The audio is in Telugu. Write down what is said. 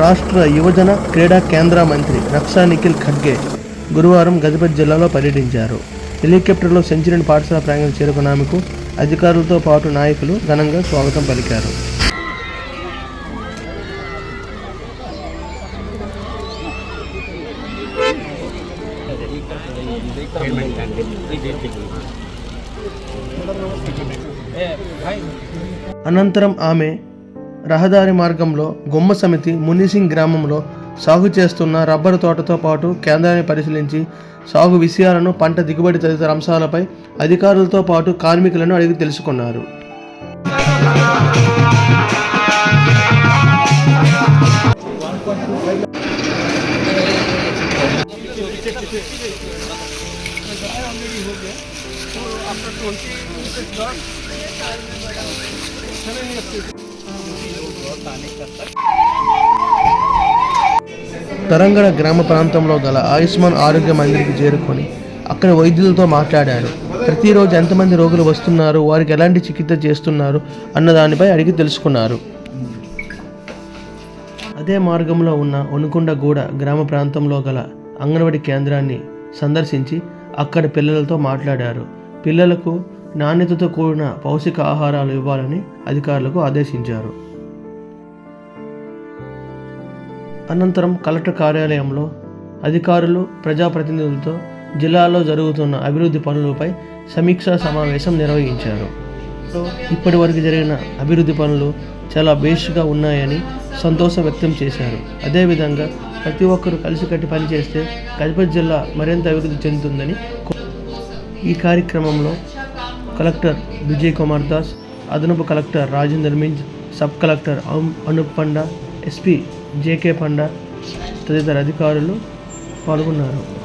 రాష్ట్ర యువజన క్రీడా కేంద్ర మంత్రి రక్షా నిఖిల్ ఖడ్గే గురువారం గజపతి జిల్లాలో పర్యటించారు. హెలికాప్టర్లో సెంచరీని పాఠశాల ప్రాంగణం చేరుకున్న ఆమెకు అధికారులతో పాటు నాయకులు ఘనంగా స్వాగతం పలికారు. అనంతరం ఆమె రహదారి మార్గంలో గుమ్మ సమితి మునిసింగ్ గ్రామంలో సాగు చేస్తున్న రబ్బరు తోటతో పాటు కేంద్రాన్ని పరిశీలించి సాగు విషయాలను పంట దిగుబడి తదితర అంశాలపై అధికారులతో పాటు కార్మికులను అడిగి తెలుసుకున్నారు. తరంగణ గ్రామ ప్రాంతంలో గల ఆయుష్మాన్ ఆరోగ్య మందిరికి చేరుకొని అక్కడ వైద్యులతో మాట్లాడారు. ప్రతిరోజు ఎంతమంది రోగులు వస్తున్నారు వారికి ఎలాంటి చికిత్స చేస్తున్నారు అన్న దానిపై అడిగి తెలుసుకున్నారు. అదే మార్గంలో ఉన్న ఒనుకొండగూడ గ్రామ ప్రాంతంలో గల అంగన్వాడీ కేంద్రాన్ని సందర్శించి అక్కడ పిల్లలతో మాట్లాడారు. పిల్లలకు నాణ్యతతో కూడిన పౌష్టిక ఆహారాలు ఇవ్వాలని అధికారులకు ఆదేశించారు. అనంతరం కలెక్టర్ కార్యాలయంలో అధికారులు ప్రజాప్రతినిధులతో జిల్లాలో జరుగుతున్న అభివృద్ధి పనులపై సమీక్షా సమావేశం నిర్వహించారు. ఇప్పటి వరకు జరిగిన అభివృద్ధి పనులు చాలా బేస్గా ఉన్నాయని సంతోషం వ్యక్తం చేశారు. అదేవిధంగా ప్రతి ఒక్కరూ కలిసికట్టి పనిచేస్తే గజపతి జిల్లా మరింత అభివృద్ధి చెందుతుందని ఈ కార్యక్రమంలో కలెక్టర్ విజయ్ కుమార్ దాస్ అదనపు collector Rajender Minz sub collector అం- పండా ఎస్పీ జేకే పండా తదితర అధికారులు పాల్గొన్నారు.